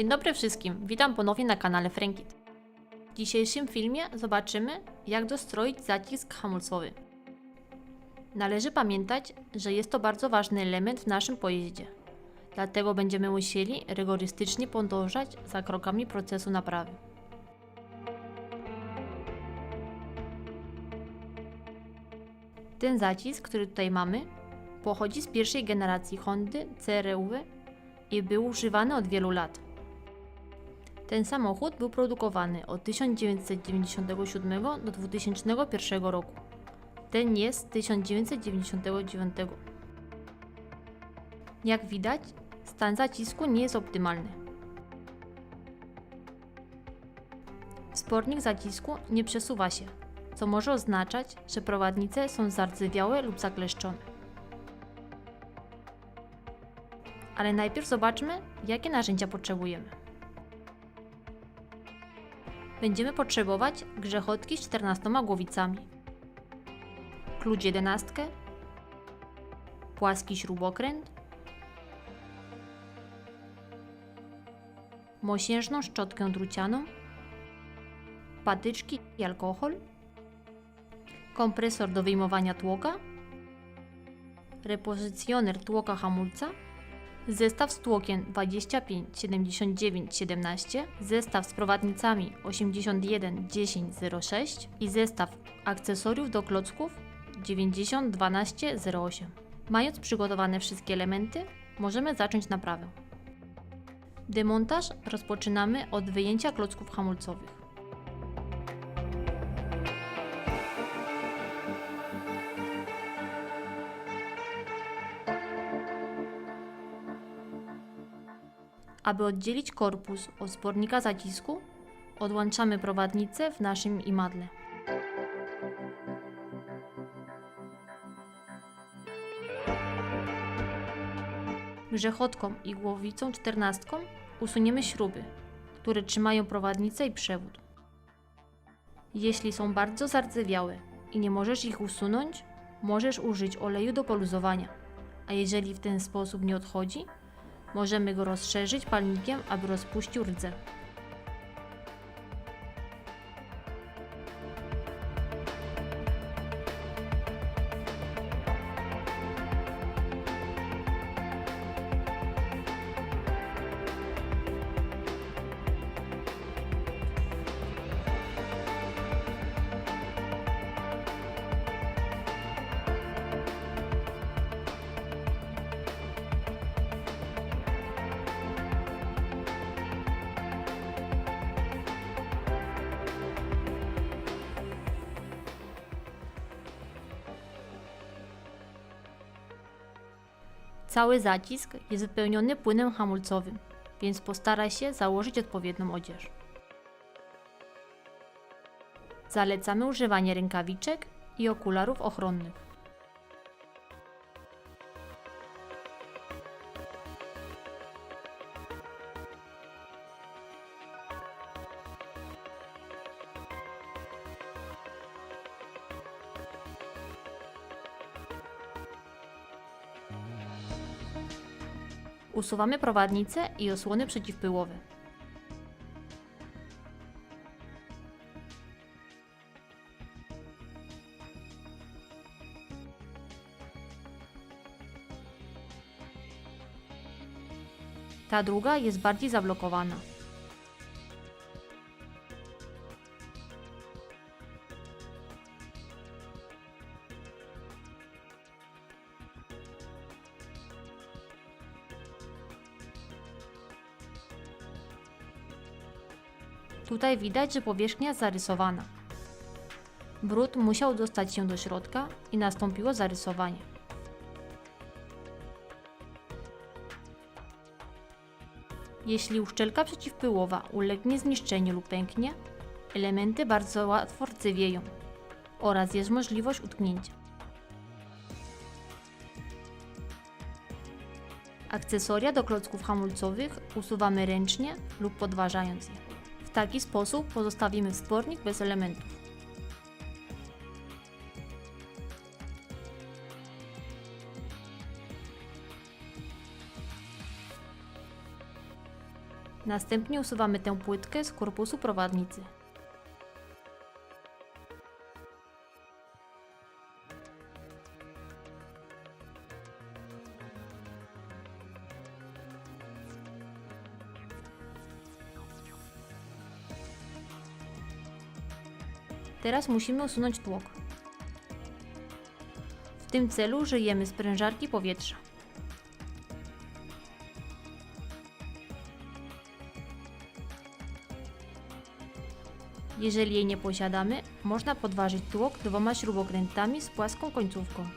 Dzień dobry wszystkim, witam ponownie na kanale Frankit. W dzisiejszym filmie zobaczymy, jak dostroić zacisk hamulcowy. Należy pamiętać, że jest to bardzo ważny element w naszym pojeździe. Dlatego będziemy musieli rygorystycznie podążać za krokami procesu naprawy. Ten zacisk, który tutaj mamy, pochodzi z pierwszej generacji Hondy CRV i był używany od wielu lat. Ten samochód był produkowany od 1997 do 2001 roku. Ten jest z 1999. Jak widać, stan zacisku nie jest optymalny. Wspornik zacisku nie przesuwa się, co może oznaczać, że prowadnice są zardzewiałe lub zakleszczone. Ale najpierw zobaczmy, jakie narzędzia potrzebujemy. Będziemy potrzebować grzechotki z 14 głowicami, klucz 11, płaski śrubokręt, mosiężną szczotkę drucianą, patyczki i alkohol, kompresor do wyjmowania tłoka, repozycjoner tłoka hamulca, zestaw z tłokiem 25 79 17, zestaw z prowadnicami 81 10 06 i zestaw akcesoriów do klocków 90 12 08. Mając przygotowane wszystkie elementy, możemy zacząć naprawę. Demontaż rozpoczynamy od wyjęcia klocków hamulcowych. Aby oddzielić korpus od spornika zacisku, odłączamy prowadnicę w naszym imadle. Grzechotką i głowicą czternastką usuniemy śruby, które trzymają prowadnicę i przewód. Jeśli są bardzo zardzewiałe i nie możesz ich usunąć, możesz użyć oleju do poluzowania, a jeżeli w ten sposób nie odchodzi, możemy go rozszerzyć palnikiem, aby rozpuścił rdze. Cały zacisk jest wypełniony płynem hamulcowym, więc postaraj się założyć odpowiednią odzież. Zalecamy używanie rękawiczek i okularów ochronnych. Usuwamy prowadnicę i osłony przeciwpyłowe. Ta druga jest bardziej zablokowana. Tutaj widać, że powierzchnia zarysowana. Brud musiał dostać się do środka i nastąpiło zarysowanie. Jeśli uszczelka przeciwpyłowa ulegnie zniszczeniu lub pęknie, elementy bardzo łatwo rdzewieją oraz jest możliwość utknięcia. Akcesoria do klocków hamulcowych usuwamy ręcznie lub podważając je. W taki sposób pozostawimy wspornik bez elementów. Następnie usuwamy tę płytkę z korpusu prowadnicy. Teraz musimy usunąć tłok. W tym celu użyjemy sprężarki powietrza. Jeżeli jej nie posiadamy, można podważyć tłok dwoma śrubokrętami z płaską końcówką.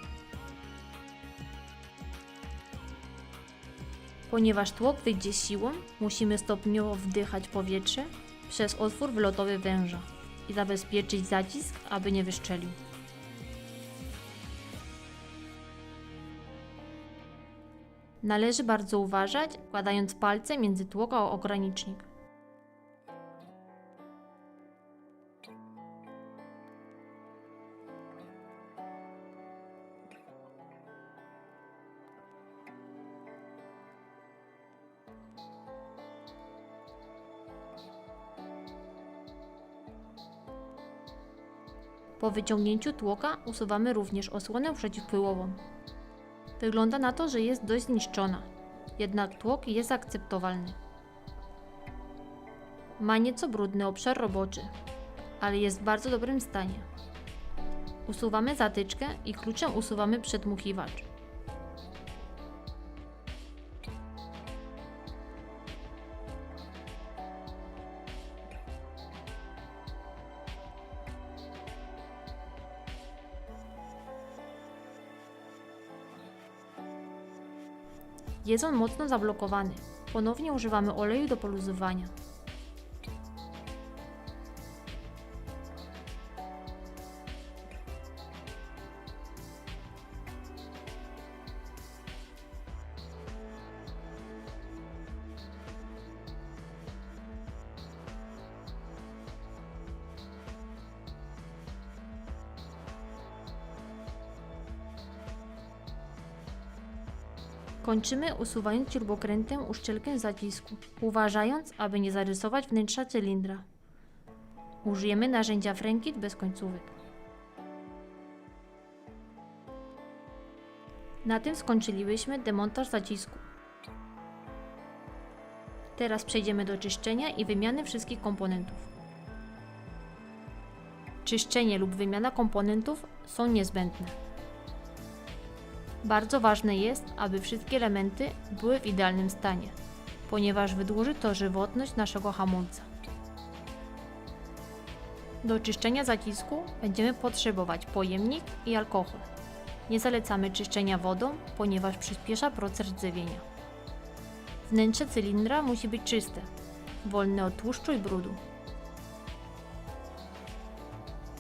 Ponieważ tłok wyjdzie siłą, musimy stopniowo wdychać powietrze przez otwór wylotowy węża i zabezpieczyć zacisk, aby nie wyszczelił. Należy bardzo uważać, wkładając palce między tłok a ogranicznik. Po wyciągnięciu tłoka usuwamy również osłonę przeciwpyłową. Wygląda na to, że jest dość zniszczona, jednak tłok jest akceptowalny. Ma nieco brudny obszar roboczy, ale jest w bardzo dobrym stanie. Usuwamy zatyczkę i kluczem usuwamy przedmuchiwacz. Jest on mocno zablokowany. Ponownie używamy oleju do poluzowania. Kończymy usuwając śrubokrętem uszczelkę zacisku, uważając, aby nie zarysować wnętrza cylindra. Użyjemy narzędzia Frenkit bez końcówek. Na tym skończylibyśmy demontaż zacisku. Teraz przejdziemy do czyszczenia i wymiany wszystkich komponentów. Czyszczenie lub wymiana komponentów są niezbędne. Bardzo ważne jest, aby wszystkie elementy były w idealnym stanie, ponieważ wydłuży to żywotność naszego hamulca. Do czyszczenia zacisku będziemy potrzebować pojemnik i alkohol. Nie zalecamy czyszczenia wodą, ponieważ przyspiesza proces rdzewienia. Wnętrze cylindra musi być czyste, wolne od tłuszczu i brudu.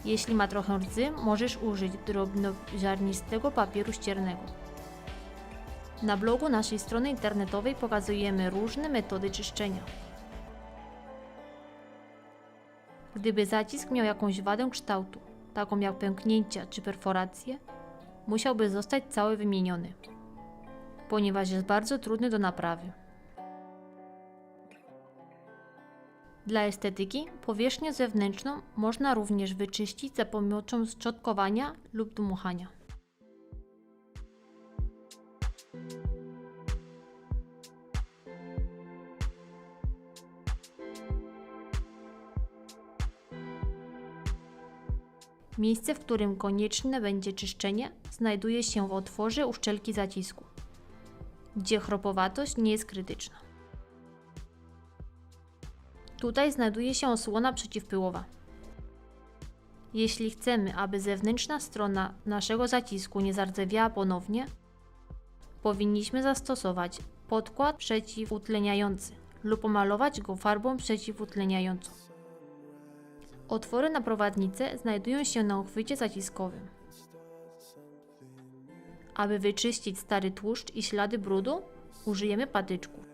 Jeśli ma trochę rdzy, możesz użyć drobnoziarnistego papieru ściernego. Na blogu naszej strony internetowej pokazujemy różne metody czyszczenia. Gdyby zacisk miał jakąś wadę kształtu, taką jak pęknięcia czy perforacje, musiałby zostać cały wymieniony, ponieważ jest bardzo trudny do naprawy. Dla estetyki powierzchnię zewnętrzną można również wyczyścić za pomocą szczotkowania lub dmuchania. Miejsce, w którym konieczne będzie czyszczenie, znajduje się w otworze uszczelki zacisku, gdzie chropowatość nie jest krytyczna. Tutaj znajduje się osłona przeciwpyłowa. Jeśli chcemy, aby zewnętrzna strona naszego zacisku nie zardzewiała ponownie, powinniśmy zastosować podkład przeciwutleniający lub pomalować go farbą przeciwutleniającą. Otwory na prowadnicę znajdują się na uchwycie zaciskowym. Aby wyczyścić stary tłuszcz i ślady brudu, użyjemy patyczków.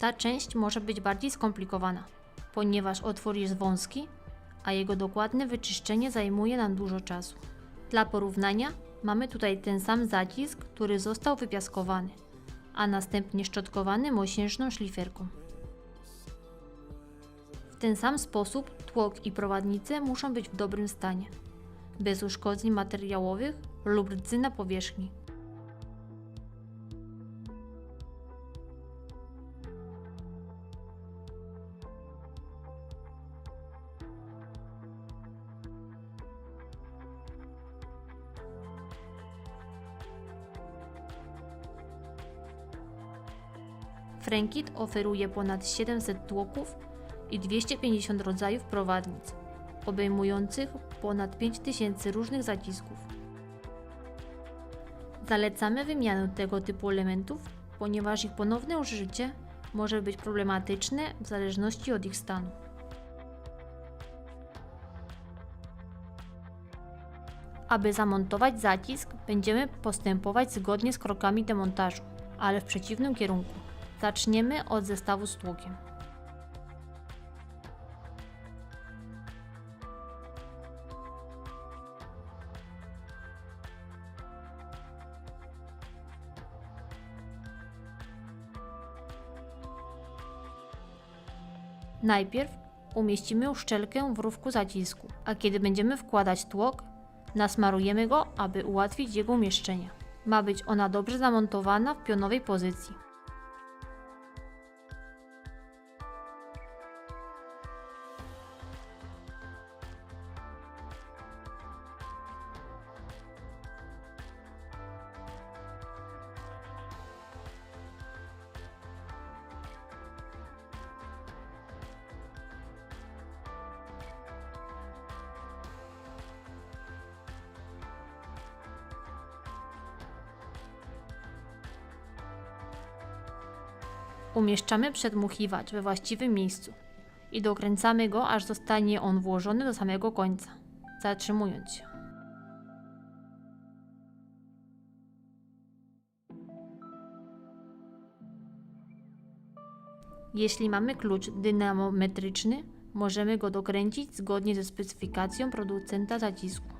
Ta część może być bardziej skomplikowana, ponieważ otwór jest wąski, a jego dokładne wyczyszczenie zajmuje nam dużo czasu. Dla porównania mamy tutaj ten sam zacisk, który został wypiaskowany, a następnie szczotkowany mosiężną szliferką. W ten sam sposób tłok i prowadnice muszą być w dobrym stanie, bez uszkodzeń materiałowych lub rdzy na powierzchni. Frankit oferuje ponad 700 tłoków i 250 rodzajów prowadnic, obejmujących ponad 5000 różnych zacisków. Zalecamy wymianę tego typu elementów, ponieważ ich ponowne użycie może być problematyczne w zależności od ich stanu. Aby zamontować zacisk, będziemy postępować zgodnie z krokami demontażu, ale w przeciwnym kierunku. Zaczniemy od zestawu z tłokiem. Najpierw umieścimy uszczelkę w rówku zacisku, a kiedy będziemy wkładać tłok, nasmarujemy go, aby ułatwić jego umieszczenie. Ma być ona dobrze zamontowana w pionowej pozycji. Umieszczamy przedmuchiwacz we właściwym miejscu i dokręcamy go, aż zostanie on włożony do samego końca, zatrzymując się. Jeśli mamy klucz dynamometryczny, możemy go dokręcić zgodnie ze specyfikacją producenta zacisku.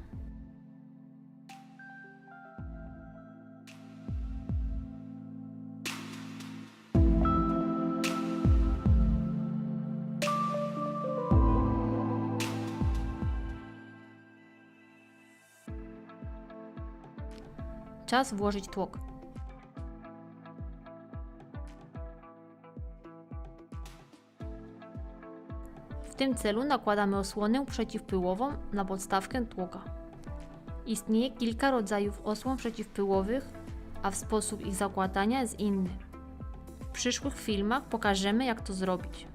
Czas włożyć tłok. W tym celu nakładamy osłonę przeciwpyłową na podstawkę tłoka. Istnieje kilka rodzajów osłon przeciwpyłowych, a w sposób ich zakładania jest inny. W przyszłych filmach pokażemy jak to zrobić.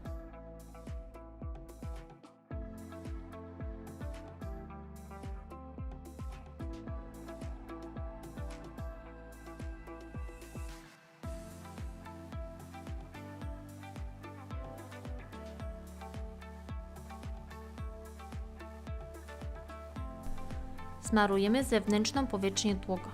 Smarujemy zewnętrzną powierzchnię tłoka.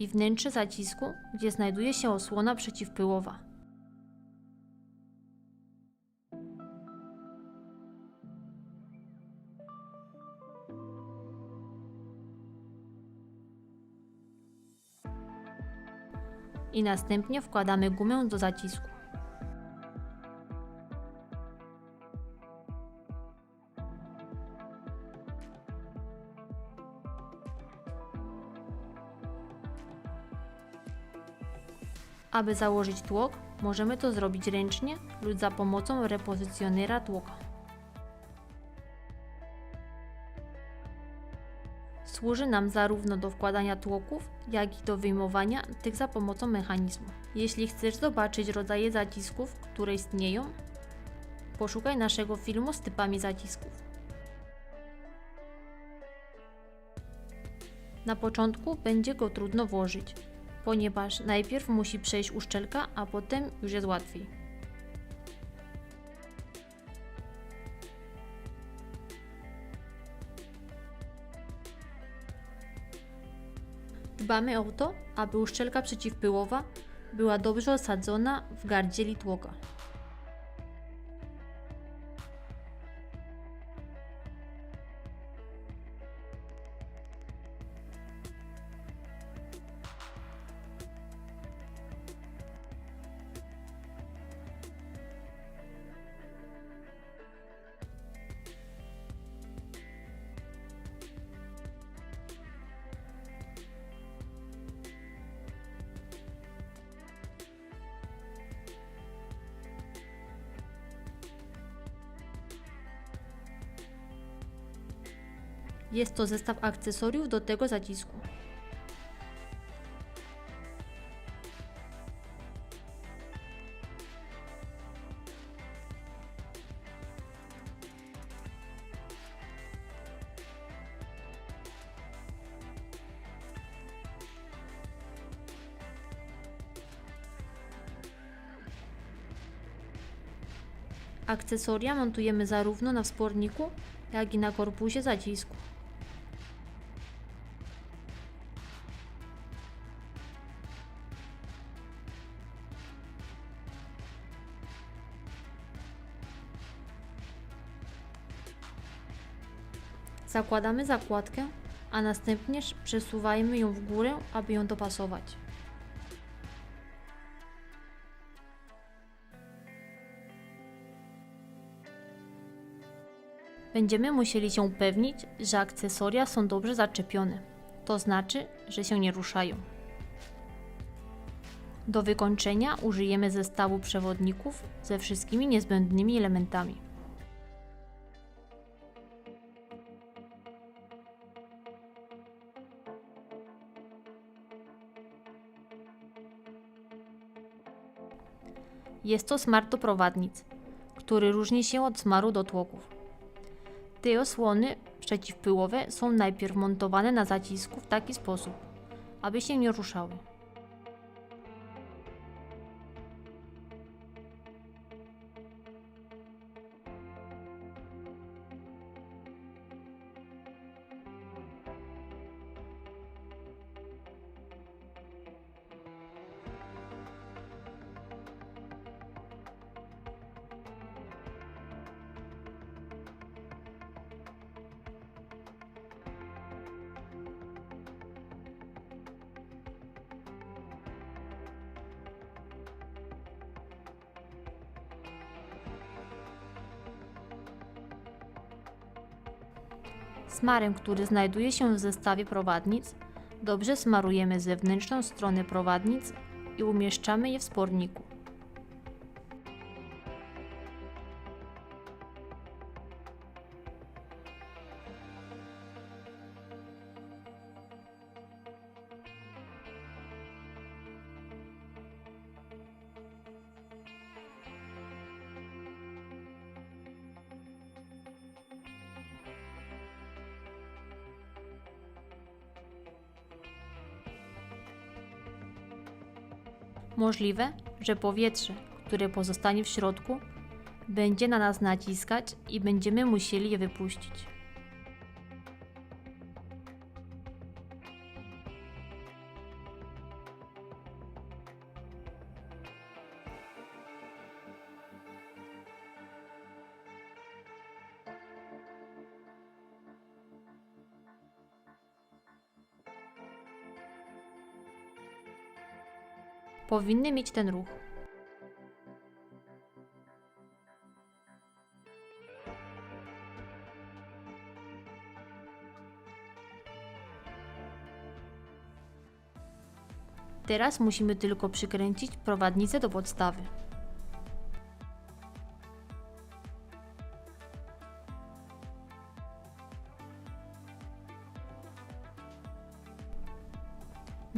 I wnętrze zacisku, gdzie znajduje się osłona przeciwpyłowa. I następnie wkładamy gumę do zacisku. Aby założyć tłok, możemy to zrobić ręcznie lub za pomocą repozycjonera tłoka. Służy nam zarówno do wkładania tłoków, jak i do wyjmowania tych za pomocą mechanizmu. Jeśli chcesz zobaczyć rodzaje zacisków, które istnieją, poszukaj naszego filmu z typami zacisków. Na początku będzie go trudno włożyć, ponieważ najpierw musi przejść uszczelka, a potem już jest łatwiej. Dbamy o to, aby uszczelka przeciwpyłowa była dobrze osadzona w gardzieli tłoka. Jest to zestaw akcesoriów do tego zacisku. Akcesoria montujemy zarówno na wsporniku, jak i na korpusie zacisku. Zakładamy zakładkę, a następnie przesuwajmy ją w górę, aby ją dopasować. Będziemy musieli się upewnić, że akcesoria są dobrze zaczepione, to znaczy, że się nie ruszają. Do wykończenia użyjemy zestawu przewodników ze wszystkimi niezbędnymi elementami. Jest to smar do prowadnic, który różni się od smaru do tłoków. Te osłony przeciwpyłowe są najpierw montowane na zacisku w taki sposób, aby się nie ruszały. Smarem, który znajduje się w zestawie prowadnic, dobrze smarujemy zewnętrzną stronę prowadnic i umieszczamy je w sporniku. Możliwe, że powietrze, które pozostanie w środku, będzie na nas naciskać i będziemy musieli je wypuścić. Powinny mieć ten ruch. Teraz musimy tylko przykręcić prowadnicę do podstawy.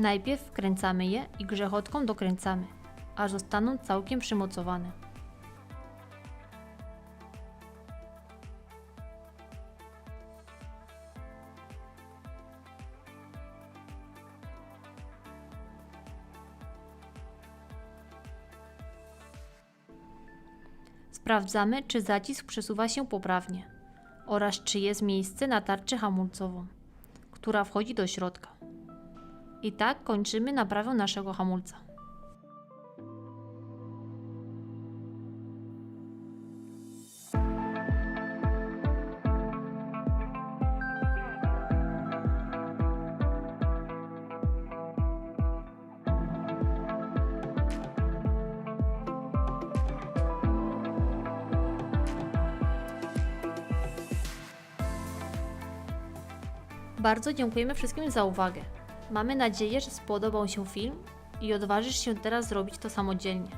Najpierw wkręcamy je i grzechotką dokręcamy, aż zostaną całkiem przymocowane. Sprawdzamy, czy zacisk przesuwa się poprawnie oraz czy jest miejsce na tarczę hamulcową, która wchodzi do środka. I tak kończymy naprawę naszego hamulca. Bardzo dziękujemy wszystkim za uwagę. Mamy nadzieję, że spodobał się film i odważysz się teraz zrobić to samodzielnie.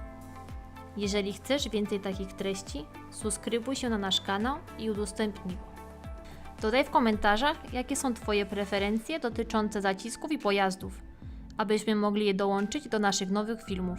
Jeżeli chcesz więcej takich treści, subskrybuj się na nasz kanał i udostępnij go. Dodaj w komentarzach, jakie są Twoje preferencje dotyczące zacisków i pojazdów, abyśmy mogli je dołączyć do naszych nowych filmów.